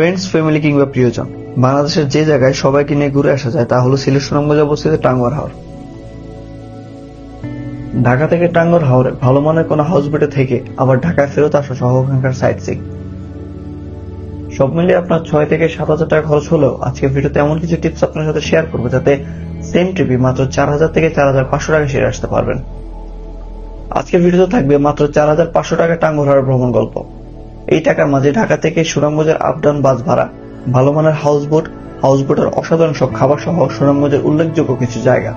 Friends family কিংবা প্রিয়জন। বাংলাদেশের যে জায়গায় সবাইকে নিয়ে ঘুরে আসা যায়, তা হলো সিলেট সুনামগঞ্জে অবস্থিত টাঙ্গুয়ার হাওর। ঢাকা থেকে টাঙ্গুয়ার হাওরে ভালো মানের কোনো হাউস বোটে থেকে আবার ঢাকায় ফেরত আসা সহ ওখানকার সাইট সিং সব মিলিয়ে আপনার ছয় থেকে সাত হাজার টাকা খরচ হলেও আজকে ভিডিওতে এমন কিছু টিপস আপনার সাথে শেয়ার করব যাতে সেম ট্রিপে মাত্র চার হাজার থেকে চার হাজার পাঁচশো টাকা সেরে আসতে পারবেন। আজকের ভিডিওতে থাকবে মাত্র চার হাজার পাঁচশো টাকা টাঙ্গুয়ার হাওর ভ্রমণ গল্প। এই টাকার মাঝে ঢাকা থেকে সুনামগঞ্জের আপ ডাউন বাস ভাড়া ভালো মানের হাউস বোট হাউস বোটের অসাধারণ সব খাবার সহ সুনামগঞ্জের উল্লেখযোগ্য কিছু জায়গা।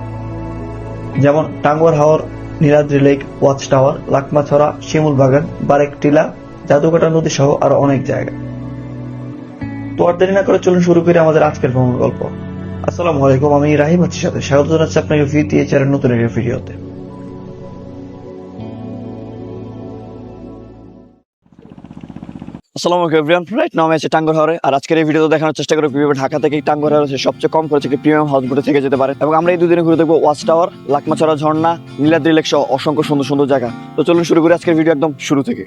যেমন Tanguar Haor, Niladri lake, watch tower, Lakmachhara, Shimul Bagan, Barek Tila Jadukata নদী সহ আরও অনেক জায়গা। তো আর দেরি না করে চলুন শুরু করি আমাদের আজকের ভ্রমণ গল্প। আসসালামু আলাইকুম, আমি রাহিম আছির সাথে। স্বাগত জানাচ্ছি আপনাকে ভিটিএচার নতুন একটি ভিডিওতে। আসসালামু আলাইকুম এভরিওয়ান রাইট নাও আমি আছি টাঙ্গর হাওরে। আর আজকের এই ভিডিওতে দেখানোর চেষ্টা করব কীভাবে ঢাকা থেকে টাঙ্গর হাওরে সবচেয়ে কম খরচে প্রিমিয়াম হাউস বোটে থেকে যেতে পারে। এবং আমরা এই দুদিনে ঘুরে দেখব ওয়াচ টাওয়ার লাকমাছড়া ঝর্ণা, নীলাদ্রি লেক সহ অসংখ্য সুন্দর সুন্দর জায়গা। তো চলুন শুরু করি আজকের ভিডিও একদম শুরু থেকে।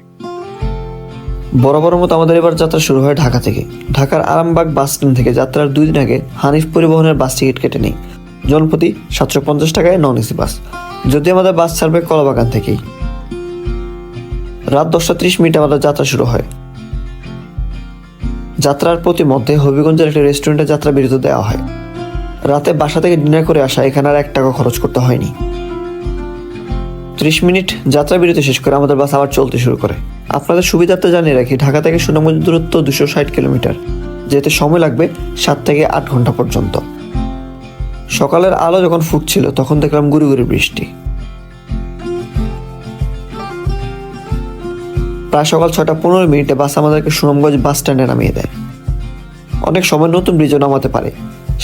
বরাবর মতো আমাদের এবার যাত্রা শুরু হয় ঢাকা থেকে। ঢাকার আরামবাগ বাস স্ট্যান্ড থেকে যাত্রার দুই দিন আগে হানিফ পরিবহনের বাস টিকিট কেটে নেই। জনপ্রতি সাতশো পঞ্চাশ টাকায় নন এসি বাস। যদি আমাদের বাস ছাড়বে কলাবাগান থেকেই। রাত দশটা ত্রিশ মিনিটে আমাদের যাত্রা শুরু হয়। যাত্রার প্রতি মধ্যে হবিগঞ্জের একটি রেস্টুরেন্টে যাত্রা বিরতি দেওয়া হয়। রাতে বাসা থেকে ডিনার করে আসা এখানে আর এক টাকা খরচ করতে হয়নি। ত্রিশ মিনিট যাত্রা বিরতি শেষ করে আমাদের বাস আবার চলতে শুরু করে। আপনাদের সুবিধার্থে জানিয়ে রাখি, ঢাকা থেকে সুনামগঞ্জ দূরত্ব দুশো ষাট কিলোমিটার, যেতে সময় লাগবে সাত থেকে আট ঘণ্টা পর্যন্ত। সকালের আলো যখন ফুটছিল, তখন দেখলাম গুড়ি গুড়ি বৃষ্টি। প্রায় সকাল ছটা পনেরো মিনিটে বাস আমাদেরকে সুনামগঞ্জ বাস স্ট্যান্ডে নামিয়ে দেয়। অনেক সময় নতুন ব্রিজও নামাতে পারে।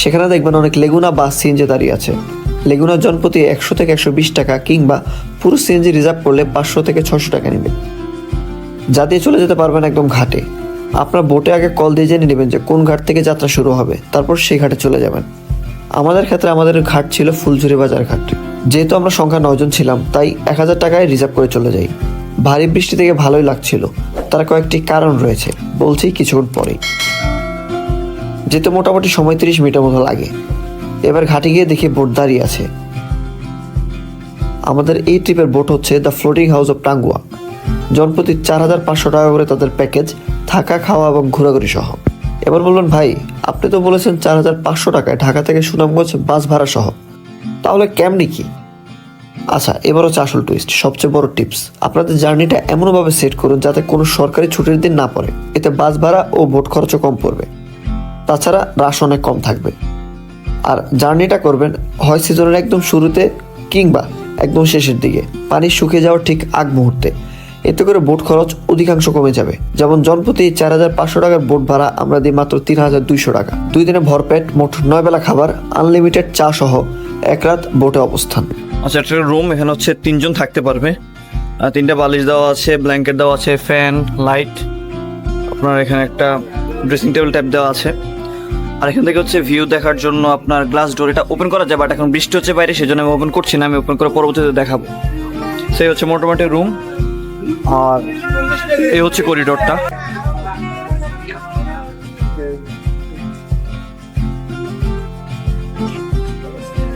সেখানে দেখবেন অনেক লেগুনা বাস সিএনজি দাঁড়িয়ে আছে। লেগুনা জনপ্রতি একশো থেকে একশো বিশ টাকা কিংবা পুরো সিএনজি রিজার্ভ করলে পাঁচশো থেকে ছশো টাকা নেবে। যা দিয়ে চলে যেতে পারবেন একদম ঘাটে। আপনার বোটে আগে কল দিয়ে জেনে নেবেন যে কোন ঘাট থেকে যাত্রা শুরু হবে, তারপর সেই ঘাটে চলে যাবেন। আমাদের ক্ষেত্রে আমাদের ঘাট ছিল ফুলঝুরি বাজার ঘাট। যেহেতু আমরা সংখ্যা নয়জন ছিলাম, তাই এক হাজার টাকায় রিজার্ভ করে চলে যাই। ভারী বৃষ্টি থেকে ভালোই লাগছিল। তার কয়েকটি কারণ রয়েছে, বলছি কিছুক্ষণ পরেই। যেতে মোটামুটি সময় তিরিশ মিনিটের মতো লাগে। এবার ঘাটে গিয়ে দেখি বোট দাঁড়িয়ে আছে। আমাদের এই ট্রিপের বোট হচ্ছে the floating house of Tangua. জনপ্রতি চার হাজার পাঁচশো টাকা করে তাদের প্যাকেজ, থাকা, খাওয়া এবং ঘোরাঘুরি সহ। এবার বলবেন ভাই, আপনি তো বলেছেন চার হাজার পাঁচশো টাকায় ঢাকা থেকে সুনামগঞ্জ বাস ভাড়া সহ। তাহলে কেমনি কি? আচ্ছা এবার হচ্ছে আসল টুইস্ট সবচেয়ে বড় টিপস আপনাদের জার্নিটা এমনভাবে সেট করুন যাতে কোনো সরকারি ছুটির দিন না পড়ে। এতে বাস ভাড়া ও বোট খরচও কম পড়বে। তাছাড়া রাশ অনেক কম থাকবে। আর জার্নিটা করবেন হয় সিজনের একদম শুরুতে কিংবা একদম শেষের দিকে। পানি শুকিয়ে যাওয়ার ঠিক আগ মুহূর্তে। এতে করে বোট খরচ অধিকাংশ কমে যাবে। যেমন জনপ্রতি চার হাজার পাঁচশো টাকার বোট ভাড়া আমরা দিই মাত্র তিন হাজার দুইশো টাকা। দুই দিনে ভরপেট মোট নয় বেলা খাবার আনলিমিটেড চা সহ এক রাত বোটে অবস্থান। আচ্ছা একটা রুম এখানে হচ্ছে তিনজন থাকতে পারবে। তিনটা বালিশ দেওয়া আছে ব্ল্যাঙ্কেট দেওয়া আছে ফ্যান লাইট আপনার এখানে একটা ড্রেসিং টেবিল টাইপ দেওয়া আছে। আর এখান থেকে হচ্ছে ভিউ দেখার জন্য আপনার গ্লাস ডোর এটা ওপেন করা যায় বাট এখন বৃষ্টি হচ্ছে বাইরে সেই জন্য আমি ওপেন করছি না, আমি ওপেন করে পরবর্তীতে দেখাবো। সেই হচ্ছে মোটামুটি রুম আর এই হচ্ছে করিডোরটা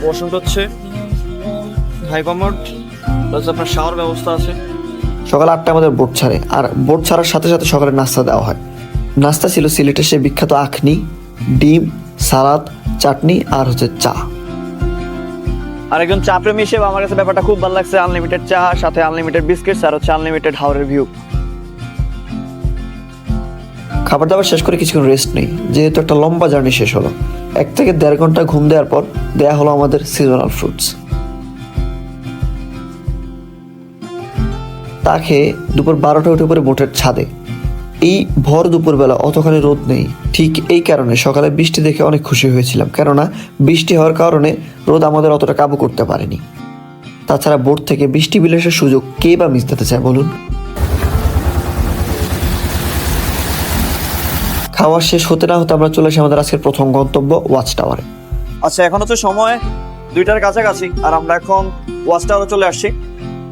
বসন্ত হচ্ছে হাই কমোড প্লাস আপনার শাওয়ার ব্যবস্থা আছে? সকাল আটটা আমাদের বোট ছাড়ে। আর বোট ছাড়ার সাথে সাথে সকালে নাস্তা দেওয়া হয়। নাস্তা ছিল সিলেটের সে বিখ্যাত আখনি ডিম সালাদ চাটনি আর হচ্ছে চা। আর একজন চা প্রেমী হিসেবে আমার কাছে ব্যাপারটা খুব ভালো লাগছে আনলিমিটেড চা সাথে আনলিমিটেড বিস্কিটস আর হচ্ছে আনলিমিটেড হাওরের ভিউ খাবার দাবার শেষ করে কিছুক্ষণ রেস্ট নেই। যেহেতু একটা লম্বা জার্নি শেষ হলো। এক থেকে দেড় ঘণ্টা ঘুম দেওয়ার পর দেয়া হলো আমাদের সিজনাল ফ্রুটস তা খেয়ে দুপুর বারোটা উঠে পড়ে বোটের ছাদে। এই ভর দুপুরবেলা অতখানি রোদ নেই। ঠিক এই কারণে সকালে বৃষ্টি দেখে অনেক খুশি হয়েছিলাম। কেননা বৃষ্টি হওয়ার কারণে রোদ আমাদের অতটা কাবু করতে পারেনি। তাছাড়া বোট থেকে বৃষ্টি বিলাসের সুযোগ কে বা মিস দিতে চায় বলুন? খাওয়া শেষ হতে না হতে আমরা চলে আসি আমাদের আজকের প্রথম গন্তব্য ওয়াচ টাওয়ারে আচ্ছা এখন হচ্ছে সময় দুইটার কাছাকাছি, আর আমরা এখন ওয়াচ টাওয়ারে চলে আসছি।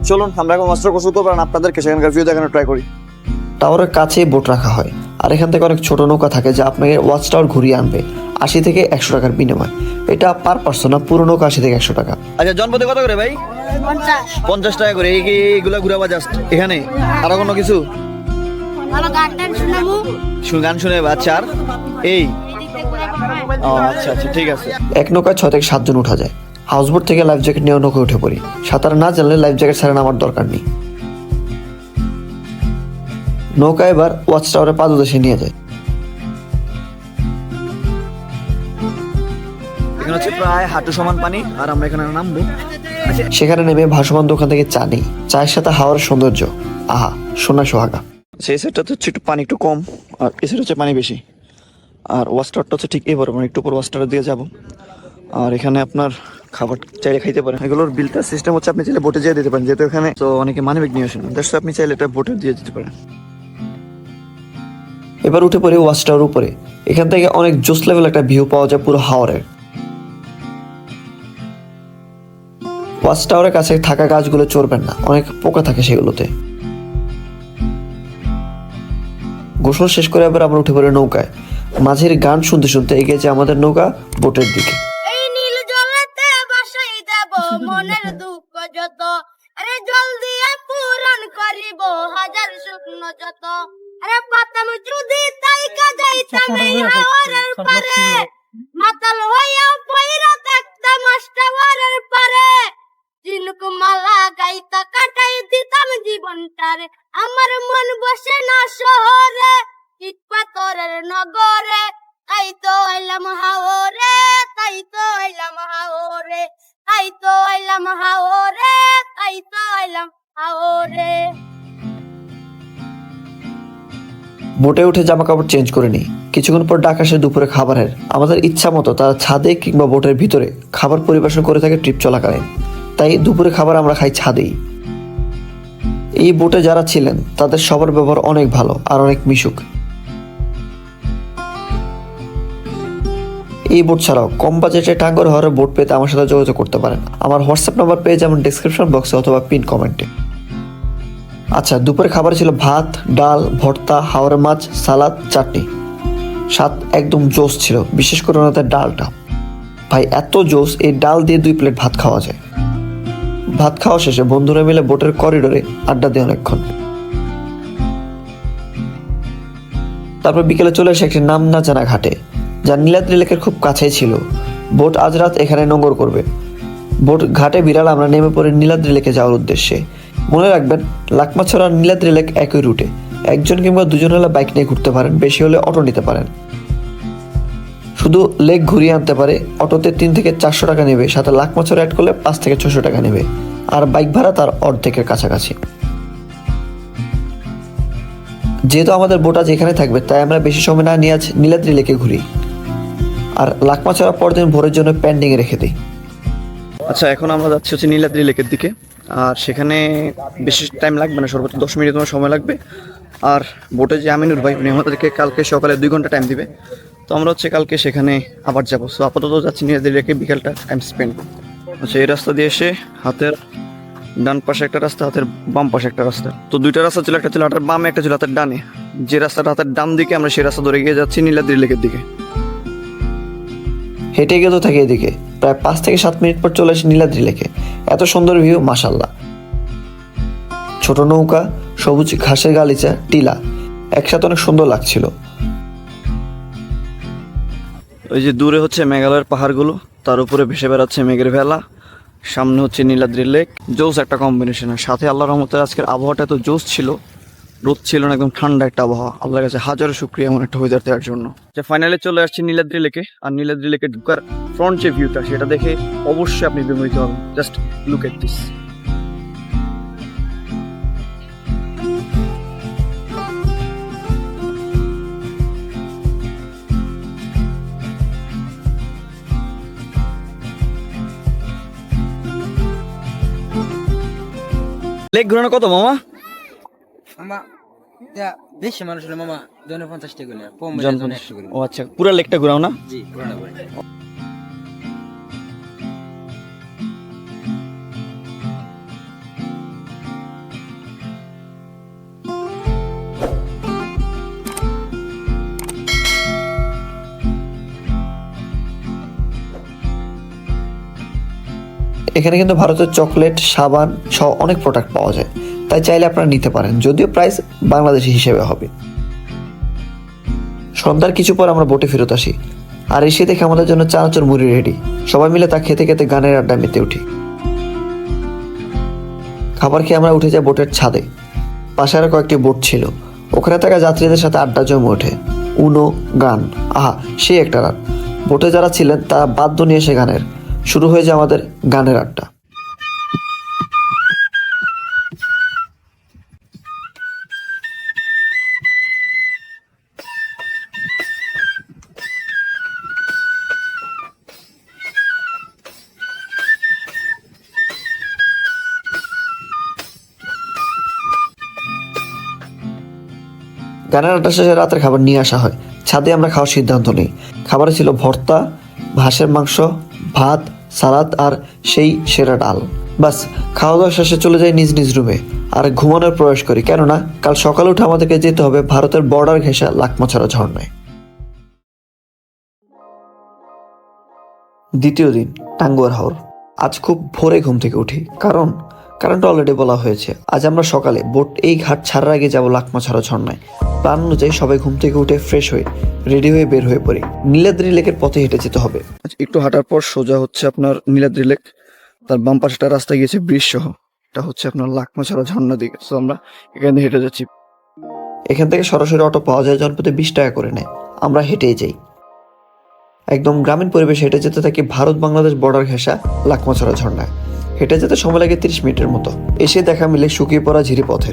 চলুন আমরা এখন টাওয়ার গোসল করব আপনাদেরকে সেখানকার ভিউ দেখানোর ট্রাই করি। টাওয়ারের কাছেই বোট রাখা হয় আর এখান থেকে অনেক ছোট নৌকা থাকে যা আপনাকে ওয়াচ টাওয়ার ঘুরিয়ে আনবে আশি থেকে একশো টাকার বিনিময়। এটা পার পার্সন না পুরো নৌকা আশি থেকে একশো টাকা। আচ্ছা জনপদে কত করে ভাই? পঞ্চাশ। টাকা করে এই এইগুলো ঘুরাবা জাস্ট এখানে? আরও কোনো কিছু? গান শুনে আচ্ছা আর? এই? আচ্ছা আচ্ছা ঠিক আছে। এক নৌকায় ছয় থেকে সাতজন উঠা যায়। হাউসবোট থেকে লাইফ জ্যাকেট নিয়ে নৌকায় উঠে পড়ি। সাঁতার না জানলে লাইফ জ্যাকেট ছাড়া আমার দরকার নেই। নৌকা এবার ওয়াচ টাওয়ারে পাদদেশে নিয়ে যায়। এখানে হচ্ছে প্রায় হাঁটু সমান পানি আর আমরা এখানে নামবো। আচ্ছা সেখানে নেমে ভাসমান দোকান থেকে চা নেই। চায়ের সাথে হাওয়ার সৌন্দর্য। আহা সোনা সোহাগা। সেই সাইডটাতে হচ্ছে একটু পানি একটু কম আর সাইড হচ্ছে পানি বেশি। আর ওয়াস্টারটা হচ্ছে ঠিক এবার মানে একটু পর ওয়াস্টার দিয়ে যাব। আর এখানে আপনার খাবার চাইলে খাইতে পারেন। এগুলোর বিলটা সিস্টেম হচ্ছে আপনি চাইলে বোটে যেয়ে দিতে পারেন, যেহেতু এখানে তো অনেকে নিয়ে আসেন আপনি চাইলে এটা বোটে দিয়ে দিতে পারেন। এবার উঠে পড়ে ওয়াচ টাওয়ার উপরে। এখান থেকে অনেক জোস লেভেল একটা ভিউ পাওয়া যায় পুরো হাওরের ওয়াচ টাওয়ারের কাছে থাকা গাছগুলো চড়বেন না, অনেক পোকা থাকে সেগুলোতে। গোসল শেষ করে এবার আমরা উঠে পড়ে নৌকায়। মাঝের গান শুনতে শুনতে এগিয়ে যায় আমাদের নৌকা বোটের দিকে। শুকনো যত আরে পাতাম যদি তাই কাজাইতাম এই হাওরের পারে। মাতাল হইয়া পয়রা থাকতাম মাস্টাওয়ারের পারে। জিনুক মালা গাইতা কাটাই দিতাম জীবনটারে। আমার মন বসে না শহরে ইট পাথরের নগরে। তাই তো এলাম হাওরে, তাই বোটে উঠে জামা কাপড় চেঞ্জ করে নিই কিছুক্ষণ পর ডাক আসে দুপুরে খাবারের। আমাদের ইচ্ছা মতো তারা ছাদে কিংবা বোটের ভিতরে খাবার পরিবেশন করে থাকে ট্রিপ চলাকালীন। তাই দুপুরে খাবার আমরা খাই ছাদেই। এই বোটে যারা ছিলেন, তাদের সবার ব্যবহার অনেক ভালো আর অনেক মিশুক। এই বোট ছাড়াও কম বাজেটে টাঙ্গর হওয়ার বোট পেতে আমার সাথে যোগাযোগ করতে পারেন। আমার হোয়াটসঅ্যাপ নাম্বার পেয়ে যেমন ডিসক্রিপশন বক্সে অথবা পিন কমেন্টে আচ্ছা দুপুরে খাবার ছিল ভাত, ডাল, ভর্তা, হাওড়া মাছ, সালাদ, চাটনি। স্বাদ একদম জোস ছিল, বিশেষ করে ওনাদের ডালটা। ভাই, এত জোস এই ডাল দিয়ে দুই প্লেট ভাত খাওয়া যায়। ভাত খাওয়া শেষে বন্ধুরা মিলে বোটের করিডোরে আড্ডা দিয়ে অনেকক্ষণ। তারপর বিকেলে চলে এসে একটি নাম না জানা ঘাটে, যা নীলাদ্রি লেকের খুব কাছেই ছিল। বোট আজ রাত এখানে নোঙ্গর করবে। বোট ঘাটে বিড়াল আমরা নেমে পড়ে নীলাদ্রি লেকে যাওয়ার উদ্দেশ্যে। মনে রাখবেন, লাকমাছড়া নীলাদ্রি লেক একই রুটে। একজন কিংবা দুজন হলে বাইক নিয়ে ঘুরতে পারেন, বেশি হলে অটো নিতে পারেন। শুধু লেক ঘুরিয়ে আনতে পারে, অটোতে তিন থেকে চারশো টাকা নেবে, সাথে লাকমাছড়া অ্যাড করলে পাঁচ থেকে ছশো টাকা নেবে, আর বাইক ভাড়া তার অর্ধেকের কাছাকাছি। যেহেতু আমাদের বোট এখানে থাকবে, তাই আমরা বেশি সময় না নিয়ে আজ নীলাদ্রি লেকে ঘুরি। আর লাকমাছড়া পরদিন ভোরের জন্য পেন্ডিংয়ে রেখে দিই। আচ্ছা এখন আমরা যাচ্ছি হচ্ছে নীলাদ্রি লেকের দিকে। আর সেখানে বেশি টাইম লাগবে না, সর্বোচ্চ দশ মিনিট তোমার সময় লাগবে। আর বোটে যে আমিনুর ভাই, উনি আমাদেরকে কালকে সকালে দুই ঘণ্টা টাইম দিবে। তো আমরা হচ্ছে কালকে সেখানে আবার যাব। সো আপাতত যাচ্ছি নীলাদ্রি লেকে বিকালটা টাইম স্পেন্ড আচ্ছা এই রাস্তা দিয়ে এসে হাতের ডান পাশে একটা রাস্তা, হাতের বাম পাশে একটা রাস্তা। তো দুইটা রাস্তা ছিল, একটা ছিল হাতের বামে, একটা ছিল হাতের ডানে। যে রাস্তাটা হাতের ডান দিকে, আমরা সেই রাস্তা ধরে গিয়ে যাচ্ছি নীলাদ্রি লেকের দিকে। হেঁটে গেতে থাকে এদিকে। প্রায় পাঁচ থেকে সাত মিনিট পর চলে আসে নীলাদ্রি লেকে। এত সুন্দর ভিউ মাসাল্লাহ ছোট নৌকা, সবুজ ঘাসের গালিচা, টিলা। একসাথে অনেক সুন্দর লাগছিল। ওই যে দূরে হচ্ছে মেঘালয়ের পাহাড়গুলো, তার উপরে ভেসে বেড়াচ্ছে মেঘের ভেলা। সামনে হচ্ছে নীলাদ্রি লেক। জোস একটা কম্বিনেশন সাথে আল্লাহ রহমতের আজকের আবহাওয়াটা এত জোস ছিল। রোদ ছিল না, একদম ঠান্ডা একটা আবহাওয়া। আল্লাহর কাছে হাজারো শুক্রিয়া এমন একটা ওয়েদার দেওয়ার জন্য। যে ফাইনালে চলে আসছে নীলাদ্রি লেকে আর নীলাদ্রি লেকে ঢুকার ফ্রন্ট যে ভিউটা সেটা দেখে অবশ্যই আপনি বিমোহিত হবেন। Just look at this lake ঘোরানো কত, মামা? এখানে কিন্তু ভারতের চকলেট সাবান সব অনেক প্রোডাক্ট পাওয়া যায়। তাই চাইলে আপনারা নিতে পারেন। যদিও প্রাইস বাংলাদেশি হিসেবে হবে। সন্ধ্যার কিছু পর আমরা বোটে ফেরত আসি। আর এসে দেখে আমাদের জন্য চানাচুর মুড়ি রেডি সবাই মিলে তা খেতে খেতে গানের আড্ডা মেতে উঠি। খাবার খেয়ে আমরা উঠে যাই বোটের ছাদে। পাশে আরও কয়েকটি বোট ছিল। ওখানে থাকা যাত্রীদের সাথে আড্ডা জমে ওঠে। উনো, গান। আহা সেই একটা রাত। বোটে যারা ছিলেন, তারা বাদ্য নিয়ে এসে গানের। শুরু হয়ে যায় আমাদের গানের আড্ডা। আড্ডা শেষে রাতের খাবার নিয়ে আসা হয়। ছাদে আমরা খাওয়ার সিদ্ধান্ত নিই। খাবারে ছিল ভর্তা, হাঁসের মাংস, ভাত, সালাদ আর সেই সেরা ডাল। বাস খাওয়া দাওয়া শেষে চলে যাই নিজ নিজ রুমে। আর ঘুমানোর প্রয়াস করি। কেননা, কাল সকালে উঠে আমাদেরকে যেতে হবে ভারতের বর্ডার ঘেঁষা লাকমাছড়া ঝর্ণায়। দ্বিতীয় দিন, টাঙ্গুয়ার হাওর। আজ খুব ভোরে ঘুম থেকে উঠি। কারণ কারণটা অলরেডি বলা হয়েছে। আজ আমরা সকালে বোট এই ঘাট ছাড়ার আগে যাব লাকমাছড়া ঝর্ণায়। প্ল্যান অনুযায়ী সবাই ঘুম থেকে উঠে ফ্রেশ হয়ে রেডি হয়ে বের হয়ে পড়ি। নীলাদ্রি লেকের পথে হেঁটে যেতে হবে। আচ্ছা, একটু হাঁটার পর সোজা হচ্ছে আপনার নীলাদ্রি লেক। তার বাম পাশটা রাস্তা গিয়েছে ব্রিজ সহ এটা হচ্ছে আপনার লাকমা ছাড়া ঝর্ণা দিকে। তো আমরা এখান হেঁটে যাচ্ছি। এখান থেকে সরাসরি অটো পাওয়া যায় জনপথে বিশ টাকা করে নেয়। আমরা হেঁটেই যাই। একদম গ্রামীণ পরিবেশে হেঁটে যেতে থাকি ভারত বাংলাদেশ বর্ডার ঘেঁষা লাকমাছড়া ঝর্ণায়। হেঁটে যেতে সময় লাগে তিরিশ মিনিটের মতো। এসে দেখা মিলে শুকিয়ে পড়া ঝিরি পথে।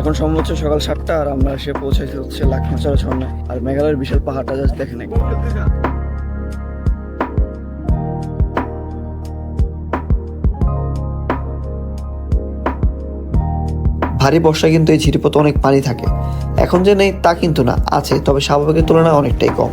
এখন সময় হচ্ছে সকাল সাতটা আর আমরা এসে পৌঁছেছি হচ্ছে লাকমাছড়া ঝর্ণায়। আর মেঘালয়ের বিশাল পাহাড়টা জাস্ট দেখেন একটু। ভারী বর্ষায় কিন্তু এই ঝিরিপথে অনেক পানি থাকে। এখন যে নেই তা কিন্তু না আছে তবে স্বাভাবিকের তুলনায় অনেকটাই কম।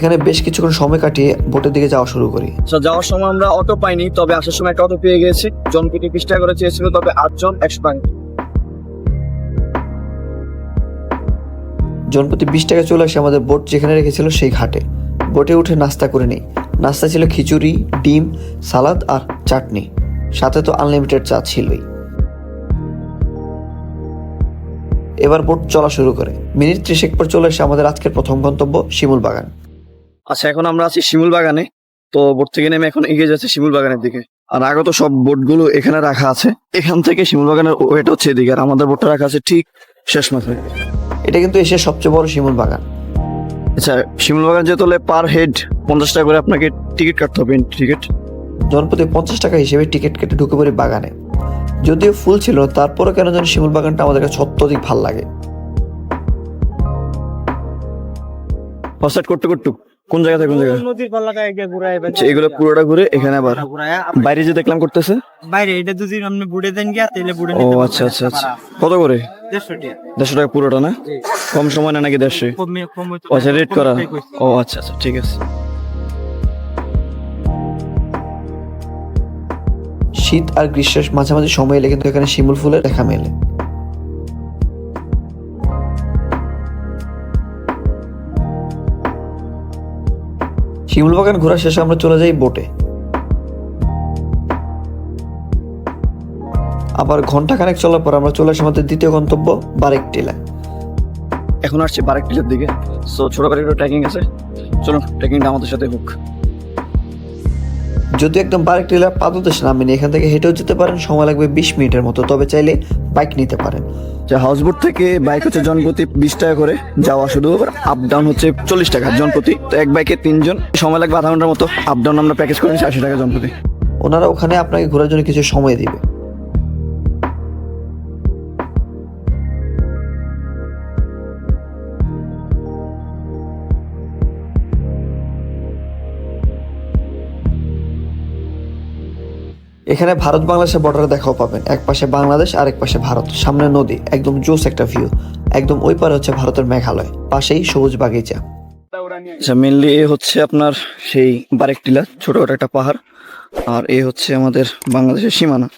এখানে বেশ কিছুক্ষণ সময় কাটিয়ে বোটের দিকে যাওয়া শুরু করি। যাওয়ার সময় আমরা অটো পাইনি তবে আসার সময় একটা অটো পেয়ে গেছি। জন প্রতি বিশ টাকা করে চেয়েছিল তবে আটজন একশো টাকা জনপ্রতি বিশ টাকা চলে আসে আমাদের বোট যেখানে রেখেছিল সেই ঘাটে। বোটে উঠে নাস্তা করে নিই। নাস্তা ছিল খিচুড়ি ডিম সালাদ আর চাটনি। সাথে তো আনলিমিটেড চা ছিলই। এবার বোট চলা শুরু করে। মিনিট ত্রিশেক পর চলে এসে আমাদের আজকের প্রথম গন্তব্য শিমুল বাগান আচ্ছা এখন আমরা আছি শিমুল বাগানে। তো বোট থেকে নেমে এখন এগিয়ে যাচ্ছে শিমুল বাগানের দিকে। আর আগত সব বোটগুলো এখানে রাখা আছে। এখান থেকে শিমুল বাগানের ওয়েট হচ্ছে এদিকে আর আমাদের বোটটা রাখা আছে ঠিক শেষ মাথায়। এটা কিন্তু এসে সবচেয়ে বড় শিমুল বাগান। আচ্ছা শিমুল বাগান যেতে হলে পার হেড পঞ্চাশ টাকা করে আপনাকে টিকিট কাটতে হবে টিকিট জনপ্রতি পঞ্চাশ টাকা হিসেবে টিকিট কেটে ঢুকে পড়ি বাগানে। যদিও ফুল ছিল না, তারপরেও কেন যেন শিমুল বাগানটা আমাদের কাছে অত্যধিক ভালো লাগে। ফার্স্ট করতে করতে। কোন জায়গা থেকে কোন জায়গা? নদীর ঘুরায় আচ্ছা এগুলো পুরোটা ঘুরে এখানে আবার বাইরে যে দেখলাম করতেছে? বাইরে এটা যদি আপনি বুড়ে দেন গিয়া তাহলে বুড়ে ও আচ্ছা আচ্ছা আচ্ছা। কত করে? দেড়শো টাকা পুরোটা না? কম সময় না নাকি দেড়শো? আচ্ছা রেট করা। ও আচ্ছা আচ্ছা ঠিক আছে। শীত আর গ্রীষ্মের মাঝামাঝি সময় এলে কিন্তু এখানে শিমুল ফুলের দেখা মেলে। শিমুল বাগান ঘোরা শেষে আমরা চলে যাই বোটে। আবার ঘণ্টা খানেক চলার পর আমরা চলে আসি আমাদের দ্বিতীয় গন্তব্য বারেক টিলা। এখন আসছে বারেক টিলার দিকে। সো ছোট করে একটু ট্রেকিং আছে। চলুন ট্রেকিংটা আমাদের সাথে হোক। যদি একদম বারেক টিলা পাদদেশে নামেনি এখান থেকে হেঁটেও যেতে পারেন সময় লাগবে বিশ মিনিটের মতো তবে চাইলে বাইক নিতে পারেন। যে হাউসবোট থেকে বাইক হচ্ছে জনপ্রতি বিশ টাকা করে যাওয়া শুধু আপ ডাউন হচ্ছে চল্লিশ টাকা জনপ্রতি। তো এক বাইকে তিনজন সময় লাগবে আধা ঘণ্টার মতো আপ ডাউন আমরা প্যাকেজ করে নিচ্ছি আশি টাকা জনপ্রতি। ওনারা ওখানে আপনাকে ঘোরার জন্য কিছু সময় দিবে। এখানে ভারত বাংলাদেশের বর্ডার দেখাও পাবেন। এক পাশে বাংলাদেশ আর এক পাশে ভারত। সামনে নদী, একদম জোস একটা ভিউ একদম ওই পারে হচ্ছে ভারতের মেঘালয়। পাশেই সবুজ বাগিচা। আচ্ছা মেনলি এ হচ্ছে আপনার সেই বারেক টিলা, ছোটখাটো একটা পাহাড়। আর এ হচ্ছে আমাদের বাংলাদেশের সীমানা।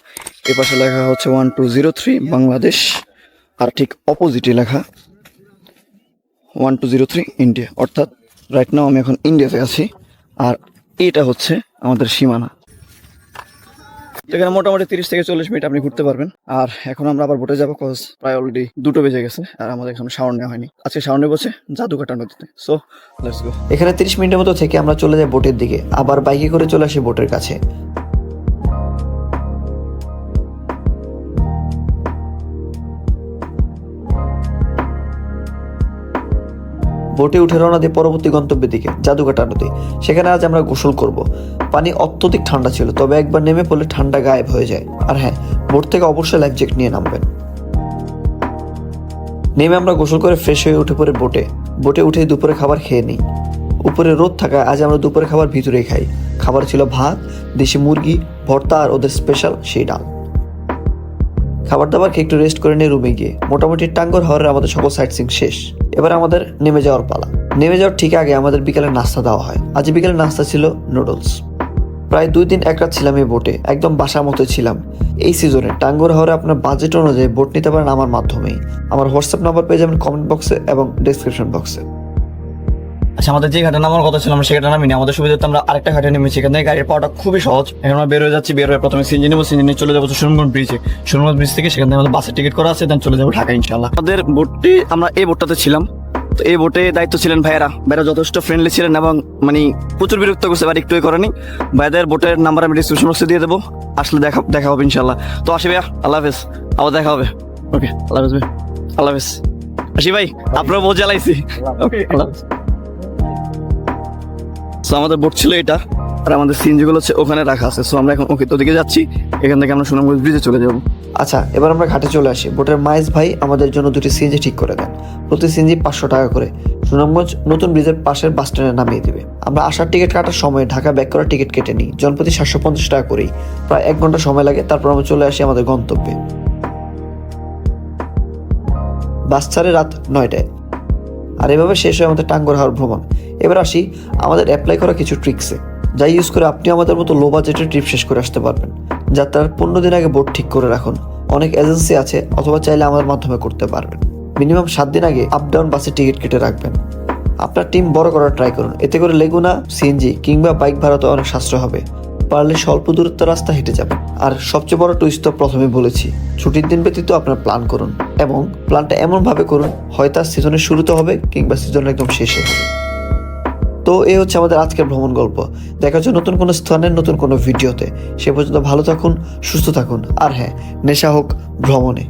এ পাশে লেখা হচ্ছে one two zero three Bangladesh. আর ঠিক অপোজিটে লেখা one two zero three India অর্থাৎ রাইট নাও আমি এখন ইন্ডিয়াতে আছি। আর এটা হচ্ছে আমাদের সীমানা। এখানে মোটামুটি তিরিশ থেকে চল্লিশ মিনিট আপনি ঘুরতে পারবেন। আর এখন আমরা আবার বোটে যাব কজ প্রায় অলরেডি দুটো বেজে গেছে আর আমাদের এখন সাউন্ড নেওয়া হয়নি। আজকে সাউন্ডে বসে হচ্ছে জাদুঘাটা নদীতে। সো লেটস গো এখানে তিরিশ মিনিটের মতো থেকে আমরা চলে যাই বোটের দিকে। আবার বাইকে করে চলে আসি বোটের কাছে। বোটে উঠে রওনা দিয়ে পরবর্তী গন্তব্যের দিকে জাদুকাটা নদী সেখানে আজ আমরা গোসল করব। পানি অত্যধিক ঠান্ডা ছিল, তবে একবার নেমে পড়লে ঠান্ডা গায়েব হয়ে যায়। আর হ্যাঁ বোট থেকে অবশ্যই লাইফ জ্যাকেট নিয়ে নামবেন। নেমে আমরা গোসল করে ফ্রেশ হয়ে উঠে পড়ে বোটে। বোটে উঠে দুপুরে খাবার খেয়ে নিই। উপরে রোদ থাকায় আজ আমরা দুপুরে খাবার ভিতরেই খাই। খাবার ছিল ভাত, দেশি মুরগি, ভর্তা আর ওদের স্পেশাল সেই ডাল। খাবার দাবার খেয়ে একটু রেস্ট করে নিয়ে রুমে গিয়ে। মোটামুটি টাঙ্গর হওয়ার আমাদের সকল সাইট সিং শেষ। এবার আমাদের নেমে যাওয়ার পালা। নেমে যাওয়ার ঠিক আগে আমাদের বিকালে নাস্তা দেওয়া হয়। আজ বিকালে নাস্তা ছিল নুডলস। প্রায় দুই দিন এক রাত ছিলাম এই বোটে একদম বাসার মতো ছিলাম। এই সিজনে টাঙ্গুর হাওরে আপনার বাজেট অনুযায়ী বোট নিতে পারেন আমার মাধ্যমেই। আমার হোয়াটসঅ্যাপ নাম্বার পেয়ে যাবেন কমেন্ট বক্সে এবং ডিসক্রিপশন বক্সে আচ্ছা আমাদের যে ঘাটে নামার কথা ছিল আমরা সে ঘাটে নামিনি। আমাদের সুবিধাতে আমরা আরেকটা ঘাটে নেমেছি। এখান থেকে গাড়ির পাওয়াটা খুবই সহজ। এখন আমরা বের হয়ে যাচ্ছি বের হয়ে প্রথমে সিঞ্জি নেব সিঞ্জি নিয়ে চলে যাব সুরমগঞ্জ ব্রিজে সুরমগঞ্জ ব্রিজ থেকে সেখান থেকে আমাদের বাসের টিকিট করা আছে দেন চলে যাব ঢাকা ইনশাল্লাহ আমাদের বোটটি আমরা এই বোটটাতে ছিলাম। তো এই বোটে দায়িত্ব ছিলেন ভাইয়েরা। ভাইয়েরা যথেষ্ট ফ্রেন্ডলি ছিলেন এবং মানে প্রচুর বিরক্ত করছে এবার একটু করেনি। ভাইদের বোটের নাম্বার আমি ডিসক্রিপশন বক্সে দিয়ে দেবো। আসলে দেখা দেখা হবে ইনশাল্লাহ তো আসি ভাইয়া আল্লাহ হাফেজ। আবার দেখা হবে। ওকে আল্লাহ হাফেজ ভাই। আল্লাহ হাফেজ। আসি ভাই আপনার বোঝ জ্বালাইছি। ওকে আল্লাহ হাফেজ। সো আমাদের বোট ছিল এটা। আর আমাদের সিএনজি গুলো হচ্ছে ওখানে রাখা আছে। সো আমরা এখন ওকে তো ওদিকে যাচ্ছি। এখান থেকে আমরা সুনামগঞ্জ ব্রিজে চলে যাব। আচ্ছা এবার আমরা ঘাটে চলে আসি। বোটের মাইজ ভাই আমাদের জন্য দুটি সিএনজি ঠিক করে দেন। প্রতি সিএনজি পাঁচশো টাকা করে। সুনামগঞ্জ নতুন ব্রিজের পাশের বাস স্ট্যান্ডে নামিয়ে দিবে। আমরা আসার টিকিট কাটার সময় ঢাকা ব্যাক করার টিকিট কেটে নিই। জনপ্রতি সাতশো পঞ্চাশ টাকা করেই প্রায় এক ঘণ্টা সময় লাগে। তারপর আমরা চলে আসি আমাদের গন্তব্যে। বাস ছাড়ে রাত নয়টায়। আর এভাবে শেষ হয় আমাদের টাঙ্গর হাওয়ার ভ্রমণ। এবার আসি আমাদের অ্যাপ্লাই করা কিছু ট্রিক্সে যা ইউজ করে আপনি আমাদের মতো লো বাজেটের ট্রিপ শেষ করে আসতে পারবেন। যাত্রার পনেরো দিন আগে বোর্ড ঠিক করে রাখুন। অনেক এজেন্সি আছে অথবা চাইলে আমাদের মাধ্যমে করতে পারবেন। মিনিমাম সাত দিন আগে আপ ডাউন বাসের টিকিট কেটে রাখবেন। আপনার টিম বড় করার ট্রাই করুন। এতে করে লেগুনা সিএনজি কিংবা বাইক ভাড়াতে অনেক সাশ্রয় হবে। পারলে স্বল্প দূরত্ব রাস্তা হেঁটে যাবেন। আর সবচেয়ে বড় টুইস্ট তো প্রথমে বলেছি, ছুটির দিন ব্যতীত আপনার প্ল্যান করুন এবং প্ল্যানটা এমনভাবে করুন, হয় তার সিজনের শুরুতে হবে কিংবা সিজনের একদম শেষে। হবে তো এই হচ্ছে আমাদের আজকের ভ্রমণ গল্প। দেখা হচ্ছে নতুন কোনো স্থানের নতুন কোনো ভিডিওতে। সে পর্যন্ত ভালো থাকুন, সুস্থ থাকুন। আর হ্যাঁ নেশা হোক, ভ্রমণে।